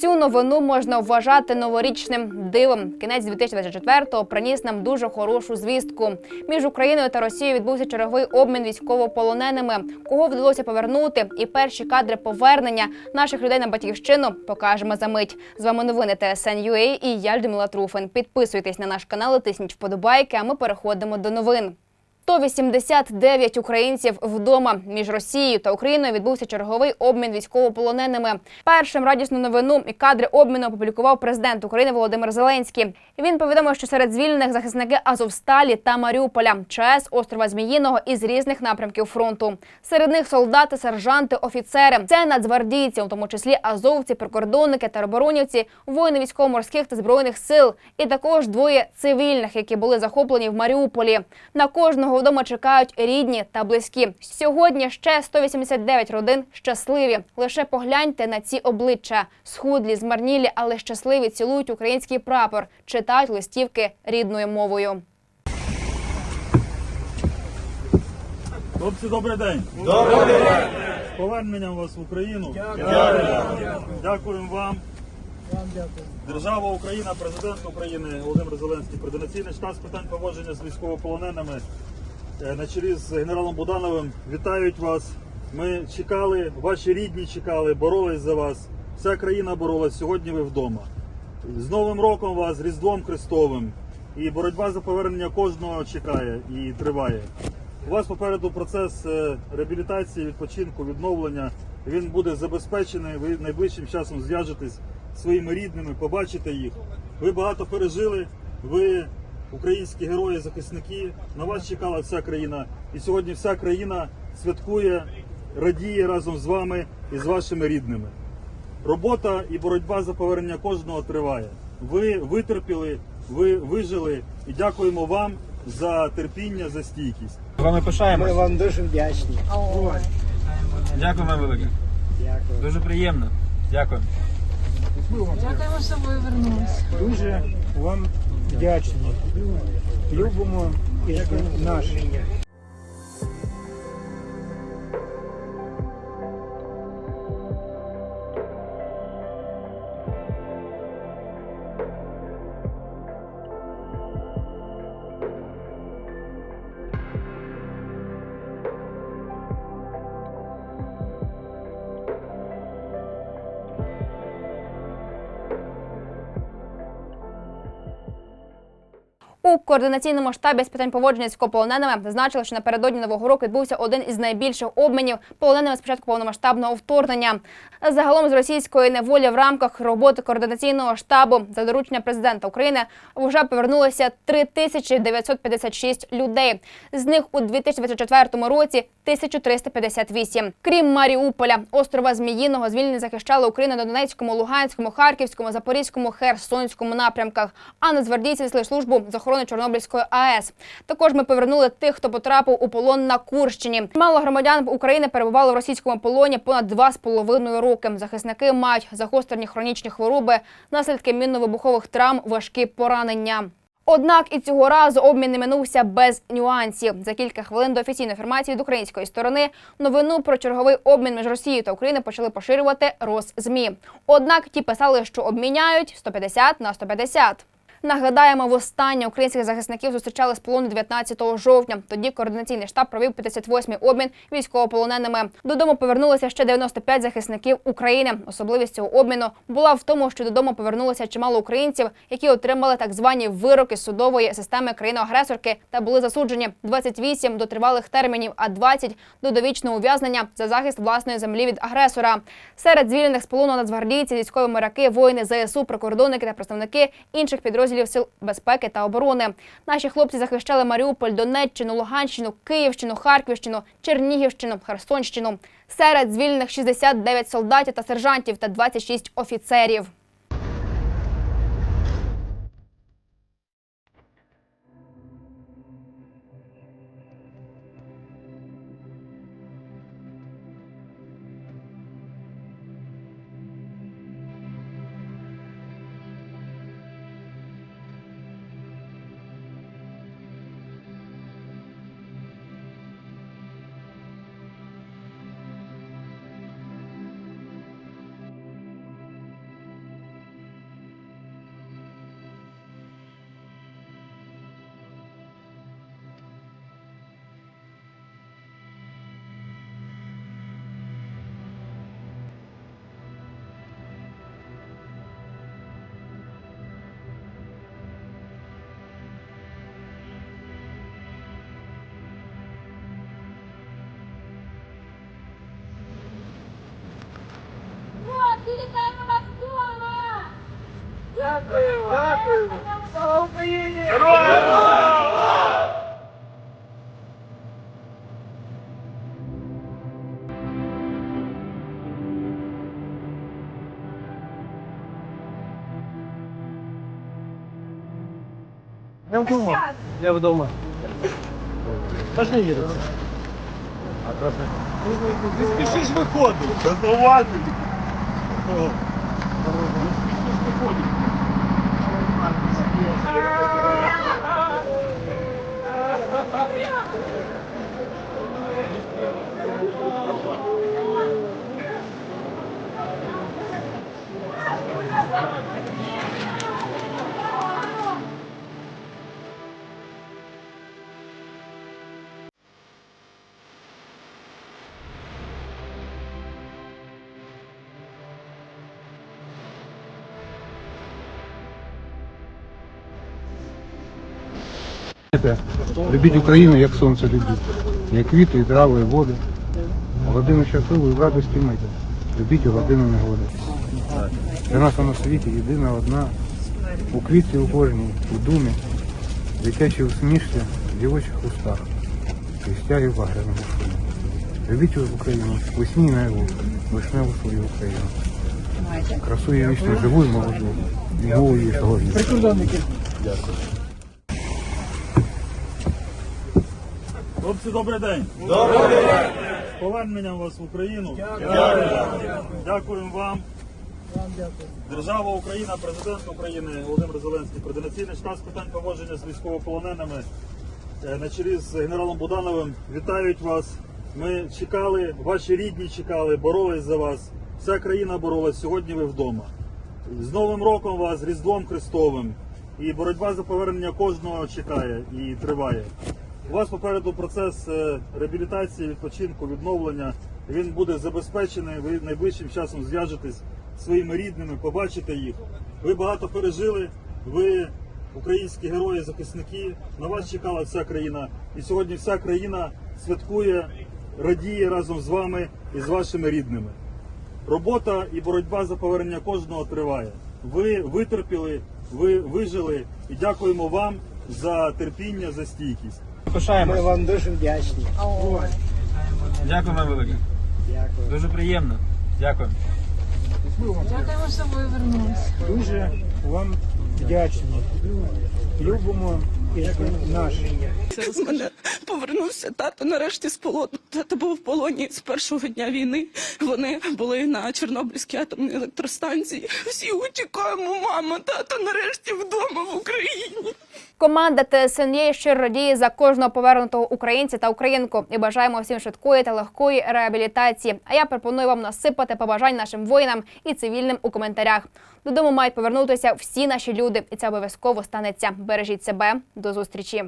Цю новину можна вважати новорічним дивом. Кінець 2024-го приніс нам дуже хорошу звістку. Між Україною та Росією відбувся черговий обмін військовополоненими. Кого вдалося повернути, і перші кадри повернення наших людей на батьківщину покажемо за мить. З вами новини ТСН.UA і я Людмила Труфин. Підписуйтесь на наш канал, і тисніть вподобайки. А ми переходимо до новин. 189 українців вдома між Росією та Україною відбувся черговий обмін військовополоненими. Першим радісну новину і кадри обміну опублікував президент України Володимир Зеленський. Він повідомив, що серед звільнених захисники Азовсталі та Маріуполя, ЧАЕС, острова Зміїного і з різних напрямків фронту. Серед них солдати, сержанти, офіцери. Це нацгвардійці, у тому числі азовці, прикордонники, тероборонівці, воїни військово-морських та збройних сил, і також двоє цивільних, які були захоплені в Маріуполі. На кожного вдома чекають рідні та близькі. Сьогодні ще 189 родин щасливі. Лише погляньте на ці обличчя. Схудлі, змарнілі, але щасливі цілують український прапор, читають листівки рідною мовою. Хлопці, добрий день. Добрий день. З поверненням вас в Україну. Дякую. Дякуємо вам. Держава Україна, президент України Володимир Зеленський, координаційний штаб з питань поводження з військовополоненими на чолі з генералом Будановим. Вітають вас. Ми чекали, ваші рідні чекали, боролись за вас. Вся країна боролась. Сьогодні ви вдома. З Новим роком вас, з Різдвом Христовим. І боротьба за повернення кожного чекає і триває. У вас попереду процес е, реабілітації, відпочинку, відновлення. Він буде забезпечений. Ви найближчим часом зв'яжетесь зі своїми рідними, побачите їх. Ви багато пережили. Ви українські герої, захисники. На вас чекала вся країна. І сьогодні вся країна святкує, радіє разом з вами і з вашими рідними. Робота і боротьба за повернення кожного триває. Ви витерпіли, ви вижили і дякуємо вам за терпіння, за стійкість. Вами пишаємось. Ми вам дуже вдячні. Дякую вам велике. Дякую. Дуже приємно. Дякую. Дякуємо, що ви вернулися. Дуже вам вдячні. Любимо і наші. У координаційному штабі з питань поводження з військовополоненими зазначили, що напередодні нового року відбувся один із найбільших обмінів полоненими з початку повномасштабного вторгнення. Загалом з російської неволі в рамках роботи координаційного штабу за доручення президента України вже повернулося 3956 людей. З них у 2024 році 1358. Крім Маріуполя, острова Зміїного звільнені захищали Україну на Донецькому, Луганському, Харківському, Запорізькому, Херсонському напрямках. А несли службу з охорони Чорнобильської АЕС. Також ми повернули тих, хто потрапив у полон на Курщині. Мало громадян України перебували в російському полоні понад два з половиною роки. Захисники мають загострені хронічні хвороби, наслідки мінно-вибухових травм, важкі поранення. Однак і цього разу обмін не минувся без нюансів. За кілька хвилин до офіційної інформації від української сторони новину про черговий обмін між Росією та Україною почали поширювати Росзмі. Однак ті писали, що обміняють 150 на 150. Нагадаємо, востаннє українських захисників зустрічали з полону 19 жовтня. Тоді координаційний штаб провів 58-й обмін військовополоненими. Додому повернулося ще 95 захисників України. Особливість цього обміну була в тому, що додому повернулося чимало українців, які отримали так звані вироки судової системи країни-агресорки та були засуджені 28 до тривалих термінів, а 20 до довічного ув'язнення за захист власної землі від агресора. Серед звільнених з полону нацгвардійці, військові моряки, воїни ЗСУ, прикордонники та представники інших підрозділів сил безпеки та оборони. Наші хлопці захищали Маріуполь, Донеччину, Луганщину, Київщину, Харківщину, Чернігівщину, Херсонщину. Серед звільнених 69 солдатів та сержантів та 26 офіцерів. Вылетаем в Москву! Дякую вам! Слава Україні! Я вдома. Я вдома. Пошли, Віра. А красный. Ти спішиш виходу. Дозвувати. Ну Oh. Любіть Україну, як сонце любіть, як квіти, і трави, і води. Годину щасливу і в радості мити. Любіть у годину негоди. Для нас на світі єдина одна. У квітці у кожній, у думі, дитячій усмішці, в дівочих устах, і стяги в багряному шумі. Любіть Україну, весні наяву, вишневу свою Україну. Красу її вічно живу і молоду, і голову її сьогодні. Хлопці, добрий день. Добрий день. З поверненням вас в Україну. Дякую. Дякуємо вам. Держава Україна, президент України Володимир Зеленський, координаційний штаб з питань поводження з військовополоненими е, на чолі з генералом Будановим. Вітають вас. Ми чекали, ваші рідні чекали, боролись за вас. Вся країна боролась. Сьогодні ви вдома. З Новим роком вас, з Різдвом Христовим. І боротьба за повернення кожного чекає і триває. У вас попереду процес е, реабілітації, відпочинку, відновлення. Він буде забезпечений. Ви найближчим часом зв'яжетесь зі своїми рідними, побачите їх. Ви багато пережили. Ви українські герої, захисники. На вас чекала вся країна. І сьогодні вся країна святкує, радіє разом з вами і з вашими рідними. Робота і боротьба за повернення кожного триває. Ви витерпіли, ви вижили і дякуємо вам за терпіння, за стійкість. Ми Пишаємось. вам дуже вдячні. Дякуємо велике. Дякую. Дуже приємно. Дякую. Дякуємо, що ви вернулися. Дуже вам вдячні. Любимо і наші. З мене повернувся тато нарешті з полону. Тато був в полоні з першого дня війни. Вони були на Чорнобильській атомній електростанції. Всі утікаємо, мама, тато нарешті вдома в Україні. Команда ТСНЄ щиро радіє за кожного повернутого українця та українку і бажаємо всім швидкої та легкої реабілітації. А я пропоную вам насипати побажань нашим воїнам і цивільним у коментарях. Додому мають повернутися всі наші люди, і це обов'язково станеться. Бережіть себе. До зустрічі.